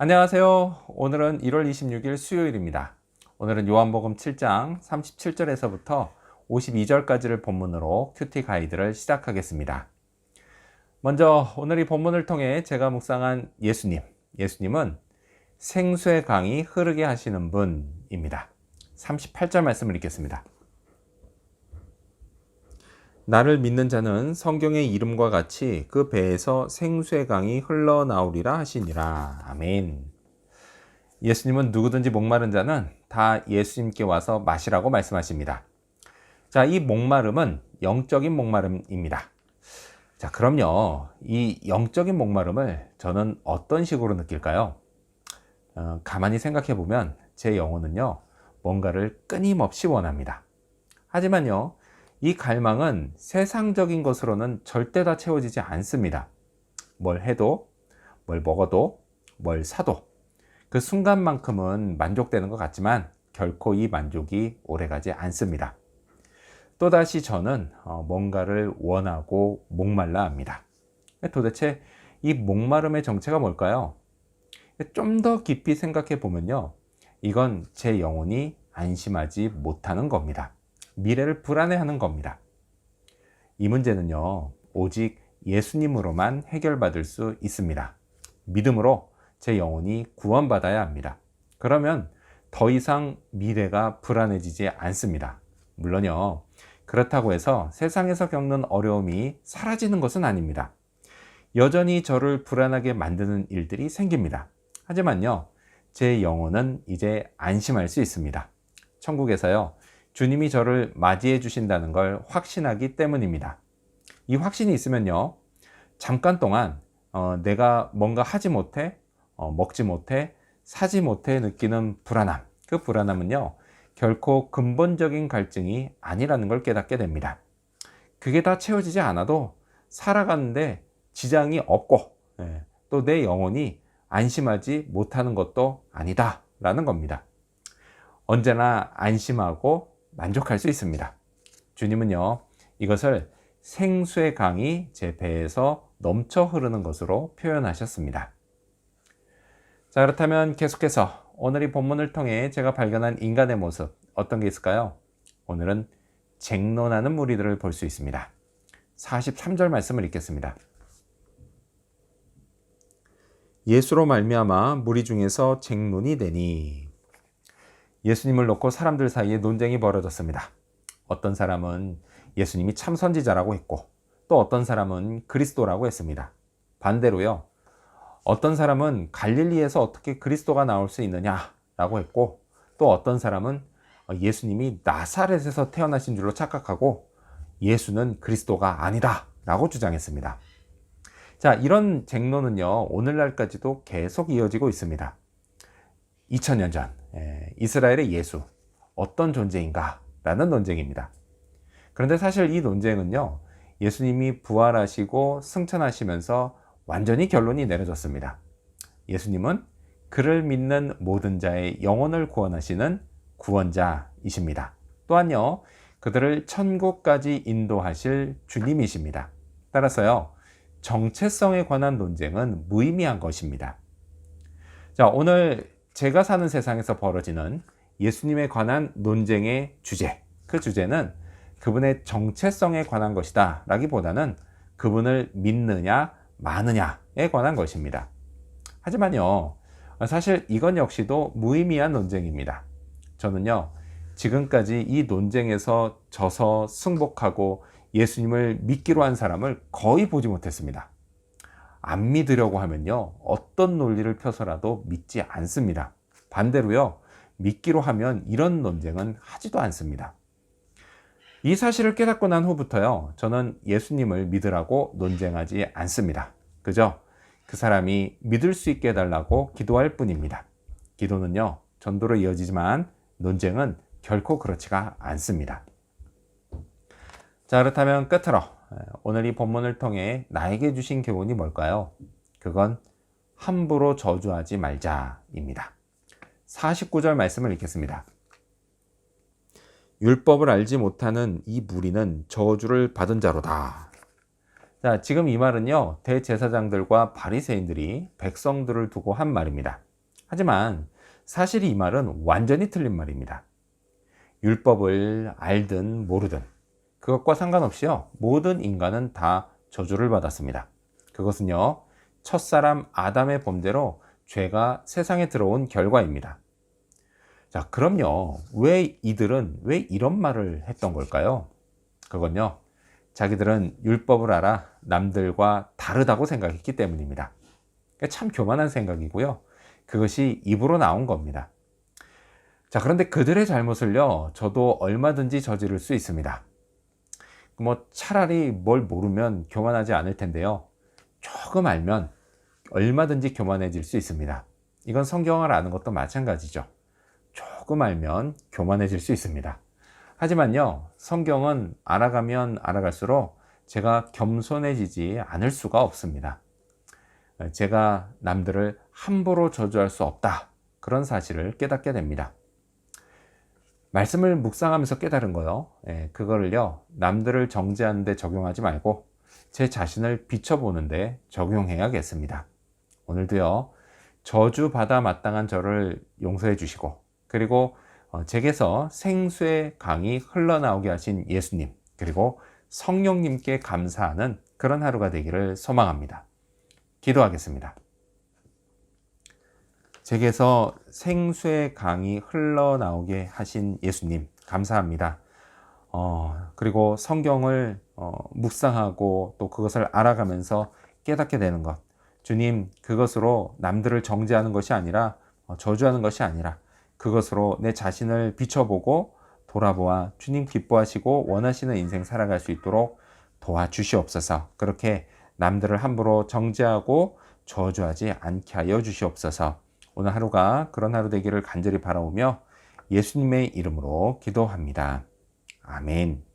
안녕하세요. 오늘은 1월 26일 수요일입니다. 오늘은 요한복음 7장 37절에서부터 52절까지를 본문으로 큐티 가이드를 시작하겠습니다. 먼저 오늘 이 본문을 통해 제가 묵상한 예수님. 예수님은 생수의 강이 흐르게 하시는 분입니다. 38절 말씀을 읽겠습니다. 나를 믿는 자는 성경의 이름과 같이 그 배에서 생수의 강이 흘러나오리라 하시니라. 아멘. 예수님은 누구든지 목마른 자는 다 예수님께 와서 마시라고 말씀하십니다. 자, 이 목마름은 영적인 목마름입니다. 자, 그럼요. 이 영적인 목마름을 저는 어떤 식으로 느낄까요? 어, 가만히 생각해 보면 제 영혼은요, 뭔가를 끊임없이 원합니다. 하지만요, 이 갈망은 세상적인 것으로는 절대 다 채워지지 않습니다. 뭘 해도, 뭘 먹어도, 뭘 사도 그 순간만큼은 만족되는 것 같지만 결코 이 만족이 오래가지 않습니다. 또다시 저는 어, 뭔가를 원하고 목말라 합니다. 도대체 이 목마름의 정체가 뭘까요? 좀 더 깊이 생각해 보면요. 이건 제 영혼이 안심하지 못하는 겁니다. 미래를 불안해하는 겁니다. 이 문제는요, 오직 예수님으로만 해결받을 수 있습니다. 믿음으로 제 영혼이 구원받아야 합니다. 그러면 더 이상 미래가 불안해지지 않습니다. 물론요, 그렇다고 해서 세상에서 겪는 어려움이 사라지는 것은 아닙니다. 여전히 저를 불안하게 만드는 일들이 생깁니다. 하지만요, 제 영혼은 이제 안심할 수 있습니다. 천국에서요, 주님이 저를 맞이해 주신다는 걸 확신하기 때문입니다. 이 확신이 있으면요, 잠깐 동안 어, 내가 뭔가 하지 못해, 어, 먹지 못해, 사지 못해 느끼는 불안함, 그 불안함은요, 결코 근본적인 갈증이 아니라는 걸 깨닫게 됩니다. 그게 다 채워지지 않아도 살아가는데 지장이 없고, 예, 또내 영혼이 안심하지 못하는 것도 아니다 라는 겁니다. 언제나 안심하고 만족할 수 있습니다. 주님은요, 이것을 생수의 강이 제 배에서 넘쳐 흐르는 것으로 표현하셨습니다. 자, 그렇다면 계속해서 오늘 이 본문을 통해 제가 발견한 인간의 모습, 어떤 게 있을까요? 오늘은 쟁론하는 무리들을 볼 수 있습니다. 43절 말씀을 읽겠습니다. 예수로 말미암아 무리 중에서 쟁론이 되니 예수님을 놓고 사람들 사이에 논쟁이 벌어졌습니다. 어떤 사람은 예수님이 참 선지자라고 했고 또 어떤 사람은 그리스도라고 했습니다. 반대로요. 어떤 사람은 갈릴리에서 어떻게 그리스도가 나올 수 있느냐라고 했고 또 어떤 사람은 예수님이 나사렛에서 태어나신 줄로 착각하고 예수는 그리스도가 아니다라고 주장했습니다. 자, 이런 쟁론은요, 오늘날까지도 계속 이어지고 있습니다. 2000년 전, 예, 이스라엘의 예수 어떤 존재인가 라는 논쟁입니다. 그런데 사실 이 논쟁은요 예수님이 부활하시고 승천하시면서 완전히 결론이 내려졌습니다. 예수님은 그를 믿는 모든 자의 영혼을 구원하시는 구원자이십니다. 또한요 그들을 천국까지 인도하실 주님이십니다. 따라서요 정체성에 관한 논쟁은 무의미한 것입니다. 자 오늘 제가 사는 세상에서 벌어지는 예수님에 관한 논쟁의 주제, 그 주제는 그분의 정체성에 관한 것이다 라기보다는 그분을 믿느냐, 마느냐에 관한 것입니다. 하지만요, 사실 이건 역시도 무의미한 논쟁입니다. 저는요, 지금까지 이 논쟁에서 져서 승복하고 예수님을 믿기로 한 사람을 거의 보지 못했습니다. 안 믿으려고 하면요. 어떤 논리를 펴서라도 믿지 않습니다. 반대로요. 믿기로 하면 이런 논쟁은 하지도 않습니다. 이 사실을 깨닫고 난 후부터요. 저는 예수님을 믿으라고 논쟁하지 않습니다. 그저 그 사람이 믿을 수 있게 해달라고 기도할 뿐입니다. 기도는요. 전도로 이어지지만 논쟁은 결코 그렇지가 않습니다. 자, 그렇다면 끝으로 오늘 이 본문을 통해 나에게 주신 교훈이 뭘까요? 그건 함부로 저주하지 말자입니다. 49절 말씀을 읽겠습니다. 율법을 알지 못하는 이 무리는 저주를 받은 자로다. 자, 지금 이 말은요. 대제사장들과 바리새인들이 백성들을 두고 한 말입니다. 하지만 사실 이 말은 완전히 틀린 말입니다. 율법을 알든 모르든 그것과 상관없이요. 모든 인간은 다 저주를 받았습니다. 그것은요. 첫사람 아담의 범죄로 죄가 세상에 들어온 결과입니다. 자, 그럼요. 왜 이들은 왜 이런 말을 했던 걸까요? 그건요. 자기들은 율법을 알아 남들과 다르다고 생각했기 때문입니다. 참 교만한 생각이고요. 그것이 입으로 나온 겁니다. 자, 그런데 그들의 잘못을요, 저도 얼마든지 저지를 수 있습니다. 뭐 차라리 뭘 모르면 교만하지 않을 텐데요. 조금 알면 얼마든지 교만해질 수 있습니다. 이건 성경을 아는 것도 마찬가지죠. 조금 알면 교만해질 수 있습니다. 하지만요, 성경은 알아가면 알아갈수록 제가 겸손해지지 않을 수가 없습니다. 제가 남들을 함부로 저주할 수 없다. 그런 사실을 깨닫게 됩니다. 말씀을 묵상하면서 깨달은 거요. 예, 그거를요, 남들을 정죄하는데 적용하지 말고 제 자신을 비춰보는데 적용해야겠습니다. 오늘도요, 저주받아 마땅한 저를 용서해 주시고, 그리고 어, 제게서 생수의 강이 흘러나오게 하신 예수님, 그리고 성령님께 감사하는 그런 하루가 되기를 소망합니다. 기도하겠습니다. 제게서 생수의 강이 흘러나오게 하신 예수님, 감사합니다. 어, 그리고 성경을 어, 묵상하고 또 그것을 알아가면서 깨닫게 되는 것. 주님, 그것으로 남들을 정죄하는 것이 아니라, 어, 저주하는 것이 아니라, 그것으로 내 자신을 비춰보고 돌아보아 주님 기뻐하시고 원하시는 인생 살아갈 수 있도록 도와주시옵소서. 그렇게 남들을 함부로 정죄하고 저주하지 않게 하여 주시옵소서. 오늘 하루가 그런 하루 되기를 간절히 바라오며 예수님의 이름으로 기도합니다. 아멘.